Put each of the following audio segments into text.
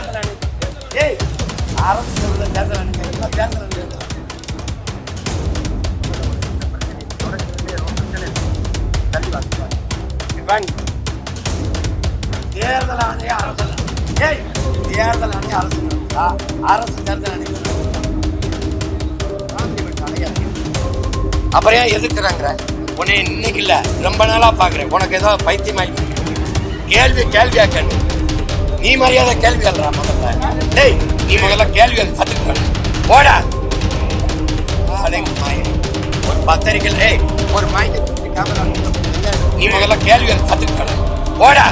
தேர்தல் ஏய் அரசு சொல்ற தேர்தல் அணி என்ன தேர்தல் ஆணைய அரசு ஏய் தேர்தல் ஆணைய அரசு நடத்துதா? அரசு தேர்தல் அணி அப்புறம் ஏன் எதுக்குறாங்க? உன்னை இன்னைக்கு இல்ல ரொம்ப நாளா பார்க்குறேன் உனக்கு ஏதோ பைத்தியமாயி கேள்வி கேள்வியாக கேள்வி நீ மரியாதை கேள்வி எழுறா முதல்ல. டேய் நீ முதல்ல கேள்வி எழுது கத்துக்கணும் போடா. ஒரு பத்திரிக்கை டேய் ஒரு மாய்க்கு கேமரா நீ முதல்ல கேள்வி எழுது கத்துக்கணும் போடா.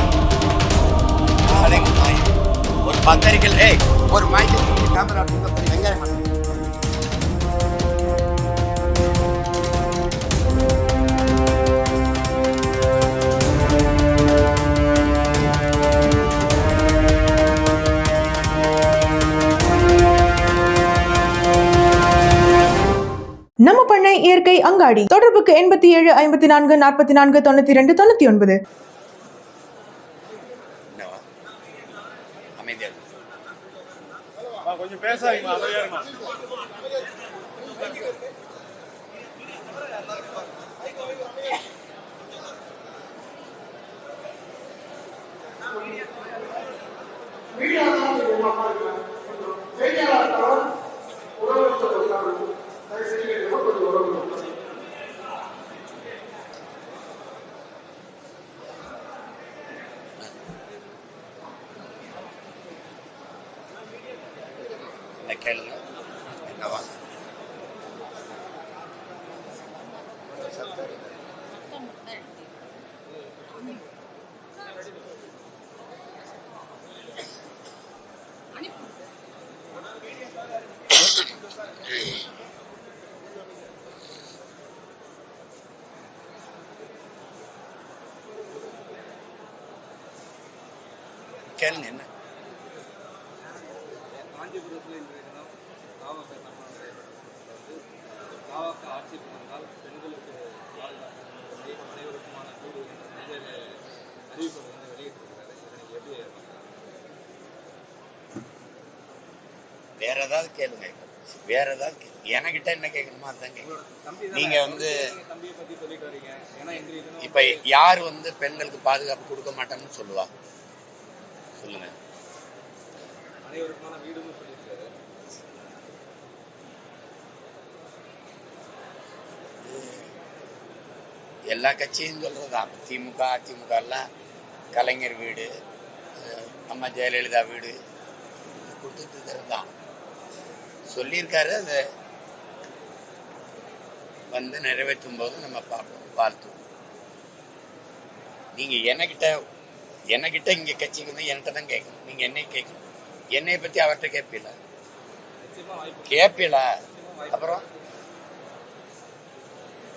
ஒரு பத்திரிக்கை டேய் ஒரு மாய்க்கு கேமரா வெங்காயம் நம்ம பண்ணை இயற்கை அங்காடி. தொடர்புக்கு எண்பத்தி ஏழு ஐம்பத்தி நான்கு நாற்பத்தி நான்கு தொண்ணூத்தி ரெண்டு தொண்ணூத்தி ஒன்பது. கொஞ்சம் பேசாதீங்க அமைதியா கேளுங்க என்னவா கேளுங்க என்ன காஞ்சிபுரத்தில் இன்றைய தினம் தாவக சட்டமன்ற வந்து தாவக ஆட்சிக்கு வந்தால் பெண்களுக்கு பாதுகாப்பு சொல்லி அனைவருக்குமான வீடு என்ற நிலையில அறிவிப்பை வந்து வெளியிட்டிருக்கிறாரு இதனை எப்படி வேற ஏதாவது கேளுங்க. வேற ஏதாவது என்கிட்ட என்ன கேட்கணுமோ தம்பி நீங்க வந்து இப்ப யார் வந்து பெண்களுக்கு பாதுகாப்பு கொடுக்க மாட்டோம்னு சொல்லுவா? சொல்லுங்க. எல்லா கட்சியும் சொல்றதுதான். திமுக அதிமுக எல்லாம் கலைஞர் வீடு அம்மா ஜெயலலிதா வீடு கொடுத்துட்டு இருக்கிறது தான் சொல்லியிருக்காரு அதை வந்து நிறைவேற்றும் போது நம்ம பார்ப்போம் வாழ்த்துவோம். நீங்கள் என்கிட்ட என்கிட்ட இங்க கட்சிக்கு வந்து என்கிட்ட தான் கேட்கணும். நீங்க என்னை கேட்கணும். என்னை பத்தி அவர்கிட்ட கேட்பீல நிச்சயமா அப்புறம்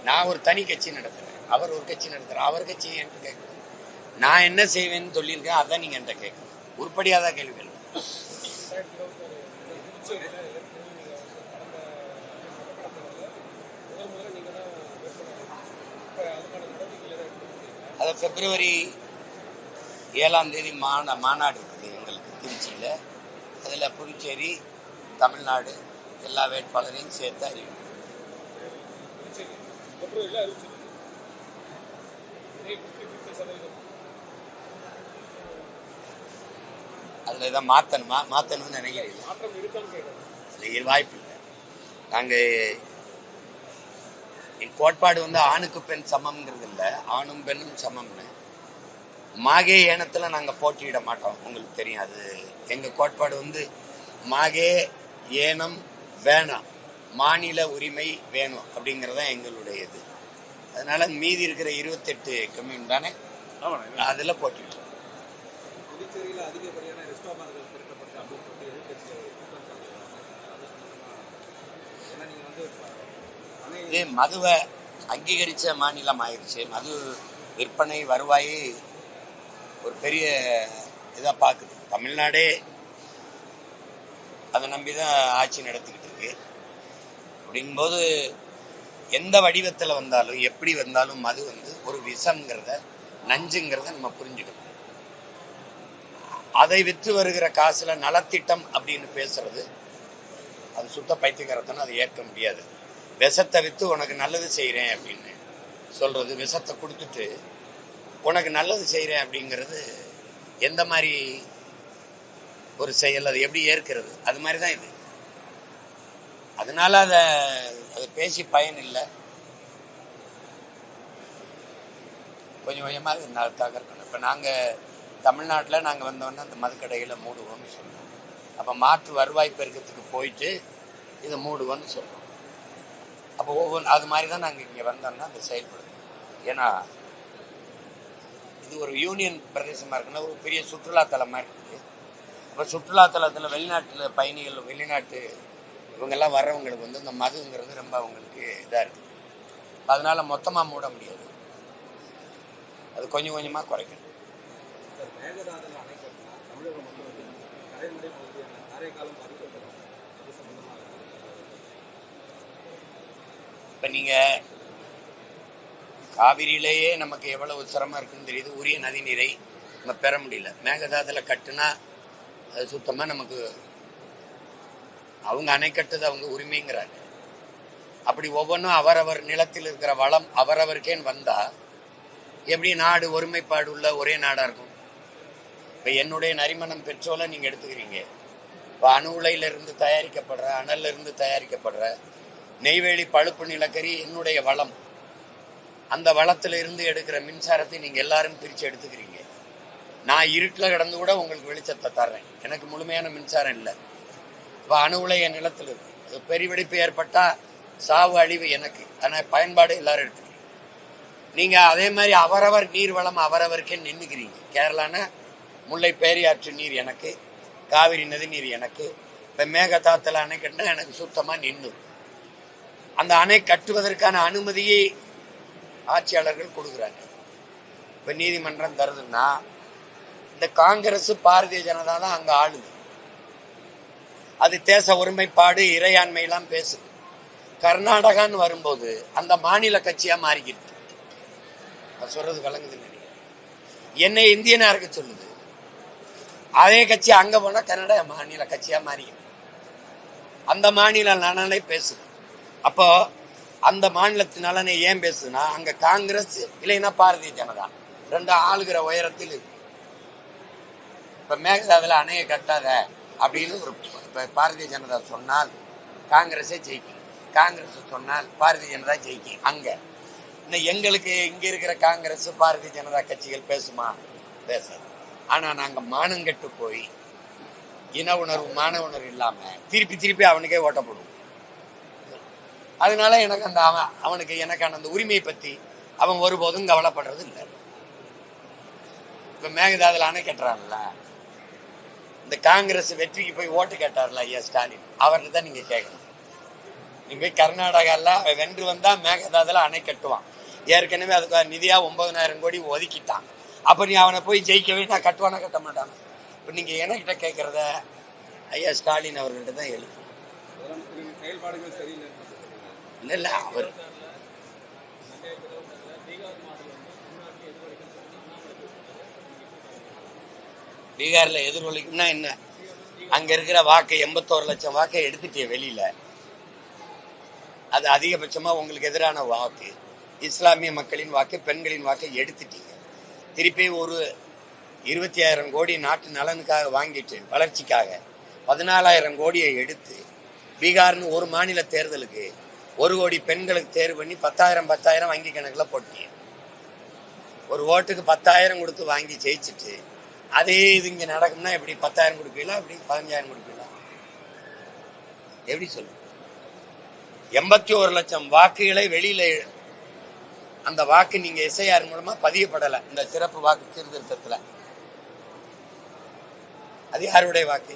நான் ஒரு தனி கட்சி நடத்துறேன். அவர் ஒரு கட்சி நடத்துகிறார் அவர் கட்சி என்கிட்ட கேட்கணும். நான் என்ன செய்வேன்னு சொல்லியிருக்கேன் அதான் நீங்க என்கிட்ட கேட்கணும். உருப்படியாதான் கேள்விகள் அது பிப்ரவரி ஏழாம் தேதி மாநா மாநாடு இருக்குது எங்களுக்கு திருச்சியில். அதில் புதுச்சேரி தமிழ்நாடு எல்லா வேட்பாளரையும் சேர்த்து அறிவிக்கும் அதில் இதை மாற்றணுமா மாற்றணும்னு நினைக்கிறீங்க வாய்ப்பு இல்லை. நாங்கள் என் கோட்பாடு வந்து ஆணுக்கு பெண் சமம்ங்கிறது இல்லை ஆணும் பெண்ணும் சமம்னு. மாகே ஏனத்தில் நாங்கள் போட்டியிட மாட்டோம் உங்களுக்கு தெரியும் அது. எங்கள் கோட்பாடு வந்து மாகே ஏனம் வேணாம் மாநில உரிமை வேணும் அப்படிங்கிறது தான் எங்களுடைய இது அதனால மீதி இருக்கிற இருபத்தெட்டு கம்யூன் தானே அதில் போட்டிட்டோம் புதுச்சேரியில் இது மதுவை அங்கீகரித்த மாநிலம் ஆயிடுச்சு மது விற்பனை வருவாய் ஒரு பெரிய இதாக பார்க்குது. தமிழ்நாடே அதை நம்பி தான் ஆட்சி நடத்திக்கிட்டு இருக்கு. அப்படிங்கும்போது எந்த வடிவத்தில் வந்தாலும் எப்படி வந்தாலும் மது வந்து ஒரு விஷம்ங்கிறத நஞ்சுங்கிறத நம்ம புரிஞ்சுக்கணும். அதை விற்று வருகிற காசுல நலத்திட்டம் அப்படின்னு பேசுறது அது சுத்த பைத்தியக்காரத்தனம் அதை ஏற்க முடியாது. விஷத்தை விற்று உனக்கு நல்லது செய்கிறேன் அப்படின்னு சொல்கிறது விஷத்தை கொடுத்துட்டு உனக்கு நல்லது செய்கிறேன் அப்படிங்கிறது எந்த மாதிரி ஒரு செயல் அது எப்படி ஏற்கிறது? அது மாதிரி தான் இது. அதனால அதை அதை பேசி பயன் இல்லை. கொஞ்சம் கொஞ்சமாக நான் தகர்க்கணும். இப்போ நாங்கள் தமிழ்நாட்டில் நாங்கள் வந்தோன்னே அந்த மதுக்கடைகளை மூடுவோம்னு சொல்லுவோம் அப்போ மாற்று வருவாய் பெருக்கத்துக்கு போயிட்டு இதை மூடுவோம்னு சொல்லுவோம் அப்போ ஒவ்வொன்று அது மாதிரி தான் நாங்கள் இங்கே வந்தோம்னா அது செயல்படுத்தோம் ஏன்னா இது ஒரு யூனியன் பிரதேசமாக இருக்குன்னா ஒரு பெரிய சுற்றுலாத்தலமாக இருக்குது. அப்போ சுற்றுலாத்தலத்தில் வெளிநாட்டில் பயணிகள் வெளிநாட்டு இவங்கெல்லாம் வர்றவங்களுக்கு வந்து இந்த மதுங்கிறது ரொம்ப அவங்களுக்கு இதாக இருக்குது அதனால் மொத்தமாக மூட முடியாது. அது கொஞ்சம் கொஞ்சமாக குறைக்கணும். மேகதாதுல அணை கட்டினா தமிழகம் முழுவதும் பகுதியான காரைக்காலம் இப்போ நீங்கள் காவிரியிலேயே நமக்கு எவ்வளவு சிரமம் இருக்குன்னு தெரியுது. உரிய நதி நீரை நம்ம பெற முடியல. மேகதாதுல கட்டுனா அது சுத்தமாக நமக்கு அவங்க அணை கட்டுது அவங்க உரிமைங்கிறாங்க. அப்படி ஒவ்வொன்றும் அவரவர் நிலத்தில் இருக்கிற வளம் அவரவருக்கேன்னு வந்தா எப்படி நாடு ஒருமைப்பாடு உள்ள ஒரே நாடா இருக்கும்? இப்போ என்னுடைய நரிமணம் பெட்ரோலை நீங்க எடுத்துக்கிறீங்க. இப்போ அணு உலையில இருந்து தயாரிக்கப்படுற அனல்ல இருந்து தயாரிக்கப்படுற நெய்வேலி பழுப்பு நிலக்கரி என்னுடைய வளம். அந்த வளத்தில் இருந்து எடுக்கிற மின்சாரத்தை நீங்கள் எல்லாரும் பிரித்து எடுத்துக்கிறீங்க. நான் இருட்டில் கிடந்து கூட உங்களுக்கு வெளிச்சத்தை தர்றேன். எனக்கு முழுமையான மின்சாரம் இல்லை. இப்போ அணு உலை நிலத்தில் இருக்கு. அது பெருவெடிப்பு ஏற்பட்டால் சாவு அழிவு எனக்கு. ஆனால் பயன்பாடு எல்லாரும் எடுத்துக்கிறீங்க. நீங்கள் அதே மாதிரி அவரவர் நீர் வளம் அவரவருக்கே நின்றுக்கிறீங்க கேரளானா முல்லை பேரியாற்று நீர் எனக்கு காவிரி நதி நீர் எனக்கு. இப்போ மேகதாத்தில் அணைக்கட்டினா எனக்கு சுத்தமாக நின்று அந்த அணை கட்டுவதற்கான அனுமதியை ஆட்சியாளர்கள் கொடுக்குறாங்க இப்போ நீதிமன்றம் தருதுன்னா இந்த காங்கிரஸ் பாரதிய ஜனதா தான் அங்கே ஆளுது. அது தேச ஒருமைப்பாடு இறையாண்மையெல்லாம் பேசுது. கர்நாடகான்னு வரும்போது அந்த மாநில கட்சியாக மாறிக்கிட்டு. அது சொல்றது விளங்குது என்னை இந்தியனா இருக்க சொல்லுது. அதே கட்சி அங்கே போனால் கன்னட மாநில கட்சியாக மாறிக்கிட்டு. அந்த மாநில நலனை பேசுது. அப்போ அந்த மாநிலத்தினால நீ ஏன் பேசுனா அங்க காங்கிரஸ் இல்லைன்னா பாரதிய ஜனதா. ரெண்டு ஆளுகிற உயரத்தில் இருக்கு. இப்ப மேகதாதுல அணையை கட்டாத அப்படின்னு ஒரு இப்ப பாரதிய ஜனதா சொன்னால் காங்கிரஸே ஜெயிக்கும். காங்கிரஸ் சொன்னால் பாரதிய ஜனதா ஜெயிக்கும் அங்க. இன்னும் எங்களுக்கு இங்க இருக்கிற காங்கிரஸ் பாரதிய ஜனதா கட்சிகள் பேசுமா? பேசாது. ஆனா நாங்க மானங்கெட்டு போய் இன உணர்வு மான உணர்வு இல்லாம திருப்பி திருப்பி அவனுக்கே ஓட்டப்படுவோம் அதனால எனக்கு அந்த அவன் அவனுக்கு எனக்கான அந்த உரிமையை பத்தி அவன் ஒருபோதும் கவலைப்படுறது இல்லை. இப்ப மேகதாதில் அணை கட்டுறான்ல. இந்த காங்கிரஸ் வெற்றிக்கு போய் ஓட்டு கேட்டார்ல ஐயா ஸ்டாலின். அவர்கிட்ட தான் நீங்க கேட்கணும் நீங்க போய் கர்நாடகால அவன் வென்று வந்தா மேகதாதுல அணை கட்டுவான். ஏற்கனவே அதுக்கு நிதியா ஒன்பதனாயிரம் கோடி ஒதுக்கிட்டான். அப்ப நீ அவனை போய் ஜெயிக்கவே நான் கட்டுவானா கட்ட மாட்டான்? இப்ப நீங்க என்கிட்ட கேட்கறத ஐயா ஸ்டாலின் அவர்கிட்ட தான் எழுது செயல்பாடுகள் சரியில்லை. இல்ல அவர் பீகார்ல எதிரொலிக்கும்னா என்ன? அங்க இருக்கிற வாக்கை எண்பத்தோரு லட்சம் வாக்கை எடுத்துட்டே வெளியில. அது அதிகபட்சமா உங்களுக்கு எதிரான வாக்கு. இஸ்லாமிய மக்களின் வாக்கு பெண்களின் வாக்கை எடுத்துட்டீங்க. திருப்பி ஒரு இருபத்தி ஆயிரம் கோடி நாட்டு நலனுக்காக வாங்கிட்டு வளர்ச்சிக்காக பதினாலாயிரம் கோடியை எடுத்து பீகார்னு ஒரு மாநில தேர்தலுக்கு ஒரு கோடி பெண்களுக்கு தேர்வு பண்ணி பத்தாயிரம் பத்தாயிரம் வங்கி கணக்கில் போட்டீங்க. ஒரு ஓட்டுக்கு பத்தாயிரம் கொடுத்து வாங்கி ஜெயிச்சுட்டு அதே இது இங்க நடக்கும்னா எப்படி பத்தாயிரம் கொடுப்பீங்களா? எப்படி பதினஞ்சாயிரம் கொடுப்பீங்களா? எப்படி சொல்லு? எண்பத்தி ஒரு லட்சம் வாக்குகளை வெளியில அந்த வாக்கு நீங்க எஸ்ஐஆர் மூலமா பதியப்படலை இந்த சிறப்பு வாக்கு சீர்திருத்தத்துல. அது யாருடைய வாக்கு?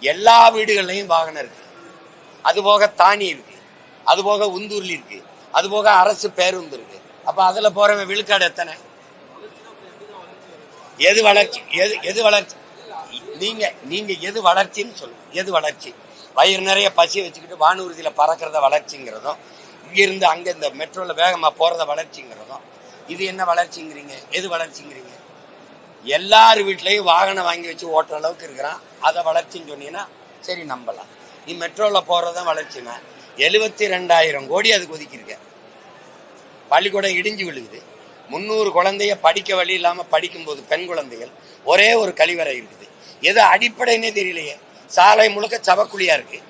எல்லா வீடுகள்லையும் வாகனம் இருக்கு. அது போக தானி இருக்கு. அது போக உந்தூர்லி இருக்கு. அது போக அரசு பேருந்து இருக்கு. அப்ப அதுல போறவன் விழுக்காடு எத்தனை? எது வளர்ச்சி? எது எது வளர்ச்சி? நீங்க நீங்க எது வளர்ச்சின்னு சொல்லுங்க. எது வளர்ச்சி? வயிறு நிறைய பசி வச்சுக்கிட்டு வானூர்தியில பறக்கிறத வளர்ச்சிங்கிறதும் இங்கிருந்து அங்க இந்த மெட்ரோல வேகமா போறத வளர்ச்சிங்கிறதும் இது என்ன வளர்ச்சிங்கிறீங்க? எது வளர்ச்சிங்கிறீங்க? எல்லார் வீட்லயும் வாகனம் வாங்கி வச்சு ஓட்டுற அளவுக்கு இருக்கிறான். அதை வளர்ச்சின்னு சொன்னீங்கன்னா சரி நம்பலாம். நீ மெட்ரோல போறதுதான் வளர்ச்சினா எழுபத்தி ரெண்டாயிரம் கோடி அதுக்கு ஒதுக்கியிருக்க. பள்ளிக்கூடம் இடிஞ்சு விழுகுது. முந்நூறு குழந்தைய படிக்க வழி இல்லாம படிக்கும்போது பெண் குழந்தைகள் ஒரே ஒரு கழிவறை இருக்குது. எது அடிப்படைன்னே தெரியலையே. சாலை முழுக்க சவக்குழியா இருக்கு.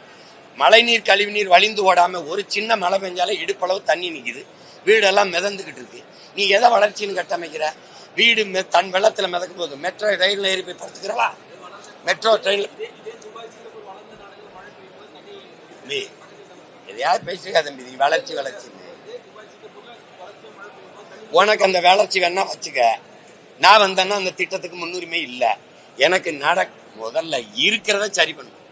மழைநீர் கழிவுநீர் வழிந்து ஓடாம ஒரு சின்ன மழை பெஞ்சாலே இடுப்பளவு தண்ணி நிக்குது. வீடெல்லாம் மிதந்துகிட்டு இருக்கு. நீ எதை வளர்ச்சின்னு கட்டமைக்கிற? வீடு மெ- தன் வெள்ளத்துல மிதக்கும் போது மெட்ரோ ரயிலில் ஏறி போய் படுத்துக்கிறவா? மெட்ரோ ட்ரெயின் நீ எதையாவது பேசிருக்கா தம்பி நீ? வளர்ச்சி வளர்ச்சி உனக்கு அந்த வளர்ச்சி வேணா வச்சுக்க. நான் வந்தேன்னா அந்த திட்டத்துக்கு முன்னுரிமை இல்லை. எனக்கு நட முதல்ல இருக்கிறத சரி பண்ணும்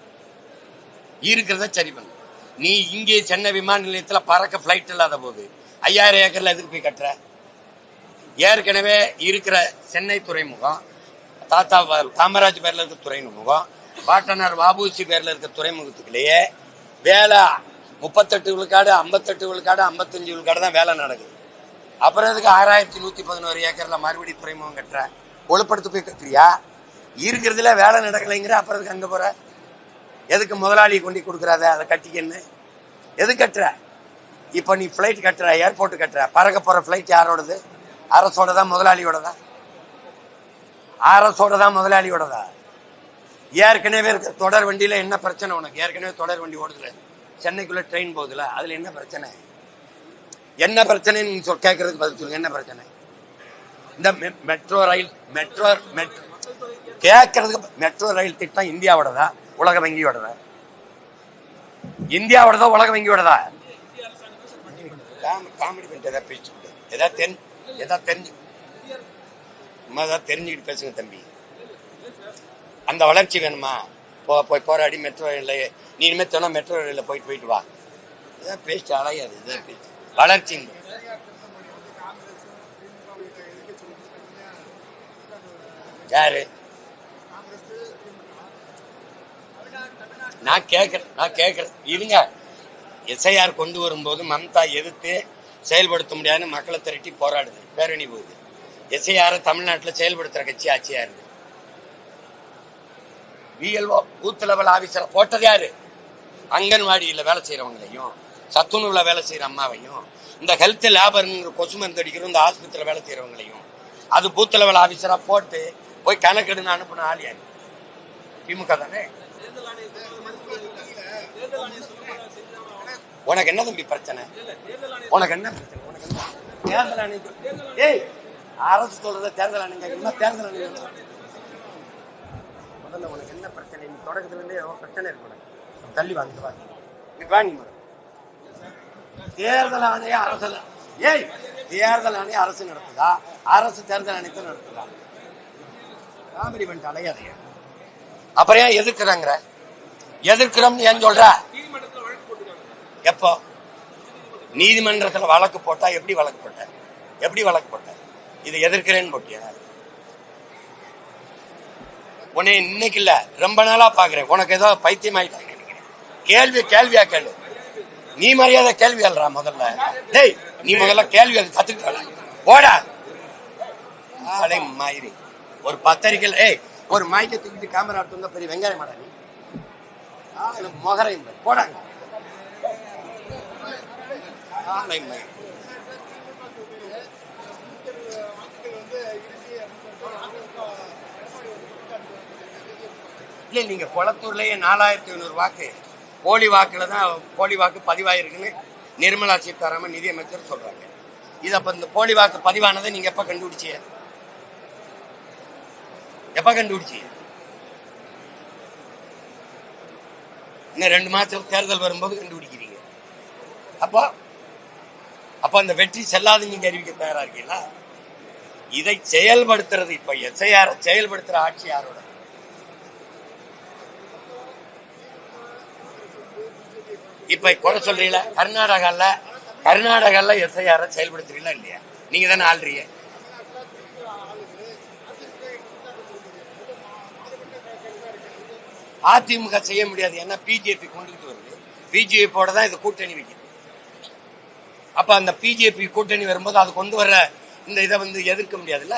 இருக்கிறத சரி பண்ணு. நீ இங்கே சென்னை விமான நிலையத்துல பறக்க ஃப்ளைட் இல்லாத போது ஐயாயிரம் ஏக்கரில் எதுக்கு போய் கட்டுற? ஏற்கனவே இருக்கிற சென்னை துறைமுகம் தாத்தா காமராஜ் பேர்ல இருக்க துறைமுகம் பாட்டனார் வாபூசி பேர்ல இருக்க துறைமுகத்துக்குள்ளேயே வேலை. முப்பத்தெட்டு விழுக்காடு ஐம்பத்தெட்டு விழுக்காடு ஐம்பத்தஞ்சு விழுக்காடு தான் வேலை நடக்குது. அப்புறம் இதுக்கு ஆறாயிரத்தி நூத்தி பதினோரு ஏக்கர்ல மறுபடியும் துறைமுகம் கட்டுற? ஒழுப்படுத்து போய் கட்டுறியா? இருக்கிறதுல வேலை நடக்கலைங்கிற அப்புறம் இதுக்கு அங்க போற? எதுக்கு முதலாளி கொண்டு கொடுக்குறாத? அதை கட்டிக்கன்னு எது கட்டுற? இப்போ நீ ஃப்ளைட் கட்டுற ஏர்போர்ட் கட்டுற பறக்க போற ஃப்ளைட் யாரோடது? அரசோட தான் முதலாளியோடதா? அரசோட தான் முதலாளியோடதா? ஏற்கனவே இருக்க தொடர் வண்டியில என்ன பிரச்சனை உனக்கு? ஏற்கனவே தொடர் வண்டி ஓடுதுல. சென்னைக்குள்ள ட்ரெயின் போகுதுல. அதுல என்ன பிரச்சனை? என்ன பிரச்சனைன்னு சொல் கேட்கறதுக்கு பதில் சொல்லுங்க என்ன பிரச்சனை? இந்த மெட்ரோ ரயில் மெட்ரோ மெட்ரோ கேட்கறதுக்கு மெட்ரோ ரயில் திட்டம் இந்தியாவோடதா? உலக வங்கியோடதா? இந்தியாவோடதா உலக வங்கியோடதா? காமெடி பண்ணிட்டு ஏதாவது பேச்சு ஏதாவது தென் ஏதாவது தெரிஞ்சு சும்மா ஏதாவது தெரிஞ்சுக்கிட்டு பேசுங்க தம்பி. அந்த வளர்ச்சி வேணுமா? போ போய் போராடி மெட்ரோ ரயில்ல நீ இனிமேல் தினம் மெட்ரோ ரயிலில் போயிட்டு போயிட்டு வா. இதான் பேசிட்டு அலையாது இதான் பேச்சு. வளர்ச்சி. யாரு? நான் கேட்குறேன் நான் கேட்கறேன். இருங்க. எஸ்ஐஆர் கொண்டு வரும்போது மம்தா எதிர்த்து செயல்படுத்த முடியாதுன்னு மக்களை திரட்டி போராடுது. பேரணி போகுது. எஸ்ஐஆர் தமிழ்நாட்டில் செயல்படுத்துற கட்சி ஆட்சியா இருக்கு பிஎல்ஓ பூத் லெவல் ஆபீசரை போட்டது யாரு? அங்கன்வாடியில் வேலை செய்யறவங்களையும் சத்துணவுல வேலை செய்யற அம்மாவையும் இந்த ஹெல்த் லேபருங்கிற கொசு மருந்து அடிக்கிறோம் இந்த ஆஸ்பத்திரியில் வேலை செய்யறவங்களையும் அது பூத் லெவல் ஆபீசரா போட்டு போய் கணக்கெடுன்னு அனுப்புன ஆள் யாரு? திமுக தானே? உனக்கு என்ன தம்பி பிரச்சனை? உனக்கு என்ன பிரச்சனை? உனக்கு என்ன? தேர்தல் ஆணையம் ஏய் அரசு சொல்றத தேர்தல் ஆணையம் என்ன தேர்தல் ஆணையம் முதல்ல உனக்கு என்ன பிரச்சனை? நீ தொடக்கத்துல இருந்தே ஏதோ பிரச்சனை இருக்கு உனக்கு. தள்ளி வாங்க வாங்க. நீ முதல்ல. தேர்தல் ஆணையம் அரசு ஏய் தேர்தல் ஆணையம் அரசு நடத்துதா? அரசு தேர்தல் ஆணையத்தை நடத்துதா? காமெடி பண்ணிட்டு அலையாதையா அப்புறம் ஏன் எதிர்க்கிறாங்கிற? எதிர்க்கிறோம்னு ஏன் சொல்ற? எப்போ? நீதிமன்றத்துல வழக்கு போட்டா எப்படி வழக்கு போட்ட எப்படி வழக்கு போட்ட இதை எதிர்க்கிறேன்னு போட்டியா? உன்னை இன்னைக்கு இல்ல ரொம்ப நாளா பாக்குறேன். உனக்கு ஏதோ பைத்தியம் ஆயிட்டாங்க. கேள்வி கேள்வியா கேளு. நீ மரியாதை கேள்வி அல்றா முதல்ல? டேய் நீ முதல்ல கேள்வி அது கத்துக்கிட்ட போடா. ஆளே மாயிரி. ஒரு பத்திரிக்கையில் ஏய் ஒரு மாய்க்க தூக்கிட்டு கேமரா எடுத்து வந்தா பெரிய வெங்காயம் மாடா நீ. ஆளு முகரையும் போடாங்க இல்லை நீங்க குளத்தூர்லயே நாலாயிரத்தி ஐநூறு வாக்கு போலி வாக்குல தான் போலி வாக்கு பதிவாயிருக்குன்னு நிர்மலா சீதாராமன் நிதியமைச்சர் சொல்றாங்க. இது அப்ப இந்த போலி வாக்கு பதிவானதை நீங்க எப்ப கண்டுபிடிச்சீங்க? எப்ப கண்டுபிடிச்சீங்க? இன்னும் ரெண்டு மாசத்துல தேர்தல் வரும்போது கண்டுபிடிக்கிறீங்க. அப்போ அப்ப அந்த வெற்றி செல்லாது நீங்க அறிவிக்க தயாரா இருக்கீங்களா? இதை செயல்படுத்துறது இப்ப எஸ்ஐஆர் செயல்படுத்துற ஆட்சி யாரோட? இப்ப குறை சொல்றீங்களா? கர்நாடகால கர்நாடகால எஸ்ஐஆர் செயல்படுத்துறீங்களா இல்லையா? நீங்க தானே ஆள்றீங்க. அதிமுக செய்ய முடியாது. ஏன்னா பிஜேபி கொண்டுகிட்டு வருது. பிஜேபியோட தான் இது கூட்டணி வைக்கிறது அப்ப அந்த பிஜேபி கூட்டணி வரும்போது அது கொண்டு வர இந்த இதை வந்து எதிர்க்க முடியாதுல்ல?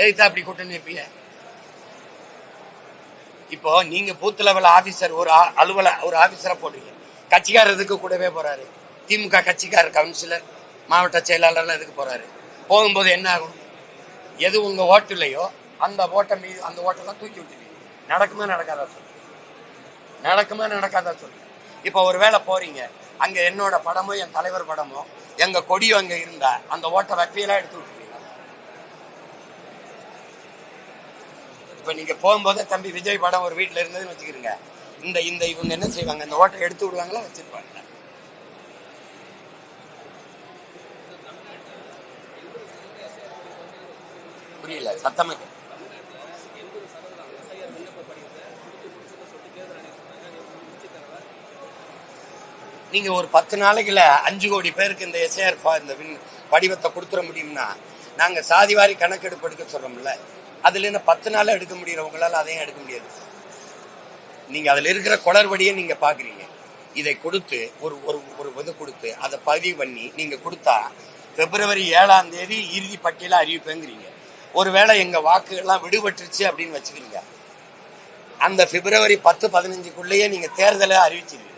எதிர்த்தா அப்படி கூட்டணி வைப்பீங்க? இப்போ நீங்க பூத் லெவல் ஆபீசர் ஒரு அலுவல ஒரு ஆபீசரா போடுறீங்க. கட்சிக்காரர் இதுக்கு கூடவே போறாரு? திமுக கட்சிக்காரர் கவுன்சிலர் மாவட்ட செயலாளர் இதுக்கு போறாரு? போகும்போது என்ன ஆகும்? எது உங்க ஓட்டு இல்லையோ அந்த ஓட்டை மீது அந்த ஓட்டெல்லாம் தூக்கி விட்டுருவீங்க. நடக்குமா நடக்காதா சொல்லு நடக்குமா நடக்காதா சொல்லு இப்போ ஒரு வேளை போறீங்க. அங்க என்னோட படமோ என் தலைவர் படமோ எங்க கொடியோ அங்க இருந்தா அந்த ஓட்டை வப்பியெல்லாம் எடுத்து விட்டுருக்கீங்க இப்ப நீங்க போகும்போதே தம்பி விஜய் படம் ஒரு வீட்டுல இருந்ததுன்னு வச்சுக்கிறீங்க. இந்த இந்த இவங்க என்ன செய்வாங்க? இந்த ஓட்டை எடுத்து விடுவாங்களா வச்சிருப்பாங்க? புரியல சத்தமா நீங்கள் நீங்க ஒரு பத்து நாளைக்குல அஞ்சு கோடி பேருக்கு இந்த எஸ்ஏஆர் இந்த வின்- படிவத்தை கொடுத்துட முடியும்னா நாங்க சாதிவாரி கணக்கெடுப்பு எடுக்க சொல்றோம்ல அதுல பத்து நாளில் எடுக்க முடியறவங்களால அதையும் எடுக்க முடியாது. நீங்க அதுல இருக்கிற குளறுபடியை நீங்க பாக்குறீங்க. இதை கொடுத்து ஒரு ஒரு ஒரு இது கொடுத்து அதை பதிவு பண்ணி நீங்க கொடுத்தா பிப்ரவரி ஏழாம் தேதி இறுதி பட்டியல அறிவிப்பேங்கிறீங்க. ஒருவேளை எங்க வாக்குகள்லாம் விடுபட்டுருச்சு அப்படின்னு வச்சுக்கிறீங்க. அந்த பிப்ரவரி பத்து பதினஞ்சுக்குள்ளேயே நீங்க தேர்தலை அறிவிச்சிருக்கீங்க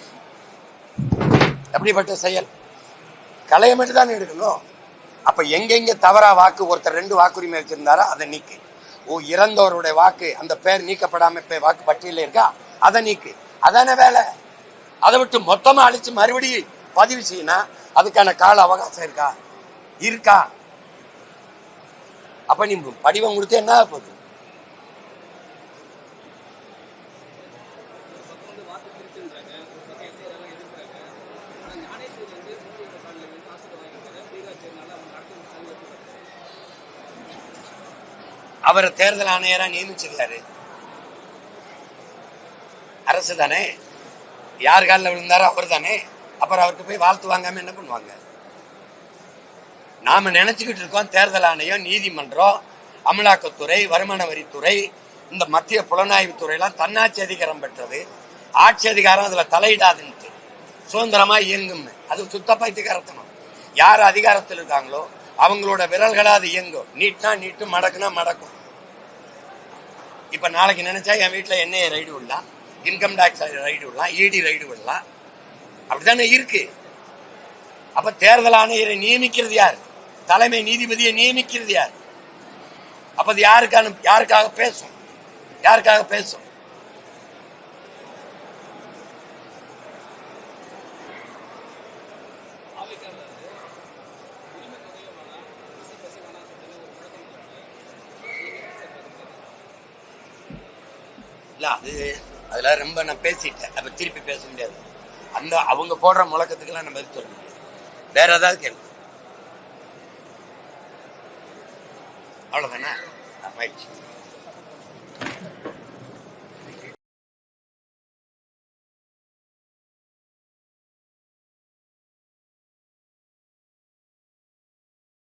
எப்படிப்பட்ட செயல். கலையை மட்டும் தானே எடுக்கணும். அப்ப எங்கெங்க தவறா வாக்கு ஒருத்தர் ரெண்டு வாக்குரிமை வச்சிருந்தாரா அதை நீக்கு. ஓ இறந்தவருடைய வாக்கு அந்த பேர் நீக்கப்படாம இப்ப வாக்கு பட்டியல இருக்கா? அதை நீக்கு. அதானே வேலை? அதை விட்டு மொத்தமா அழிச்சு மறுபடியும் பதிவு செய்யினா அதுக்கான கால அவகாசம் இருக்கா? இருக்கா. அப்ப நீ படிவம் கொடுத்து என்ன போகுது? அவரை தேர்தல் ஆணையரா நியமிச்சது யாரு அரசு தானே? யார் காலில் விழுந்தாரோ அவர் தானே? அப்புறம் அவருக்கு போய் வாழ்த்து வாங்காம என்ன பண்ணுவாங்க? நாம நினைச்சுக்கிட்டு இருக்கோம் தேர்தல் ஆணையம் நீதிமன்றம் அமலாக்கத்துறை வருமான வரித்துறை இந்த மத்திய புலனாய்வு துறையெல்லாம் தன்னாட்சி அதிகாரம் பெற்றது. ஆட்சி அதிகாரம் அதுல தலையிடாதுன்ட்டு. சுதந்திரமா இயங்கும் அது சுத்த பைத்தியகாரத்தனம் யார் அதிகாரத்தில் இருக்காங்களோ அவங்களோட விரல்களா அது இயங்கும். நீட்னா நீட்டு மடக்குனா மடக்கும். இப்ப நாளைக்கு நினைச்சா என் வீட்டுல என்ஐஏ ரைடு விடலாம். இன்கம் டாக்ஸ் ரைடு விடலாம். இடி ரைடு விடலாம். அப்படித்தானே இருக்கு. அப்ப தேர்தல் ஆணையரை நியமிக்கிறது யார்? தலைமை நீதிபதியை நியமிக்கிறது யார்? அப்ப அது யாருக்கான யாருக்காக பேசும்? யாருக்காக பேசும்? இல்லை அது அதெல்லாம் ரொம்ப நான் பேசிட்டேன். அப்ப திருப்பி பேச முடியாது. அந்த அவங்க போடுற முழக்கத்துக்கெல்லாம் நம்ம பதில் சொல்ல முடியாது வேற ஏதாவது கேள்வி அவ்வளவுதானே? மகிழ்ச்சி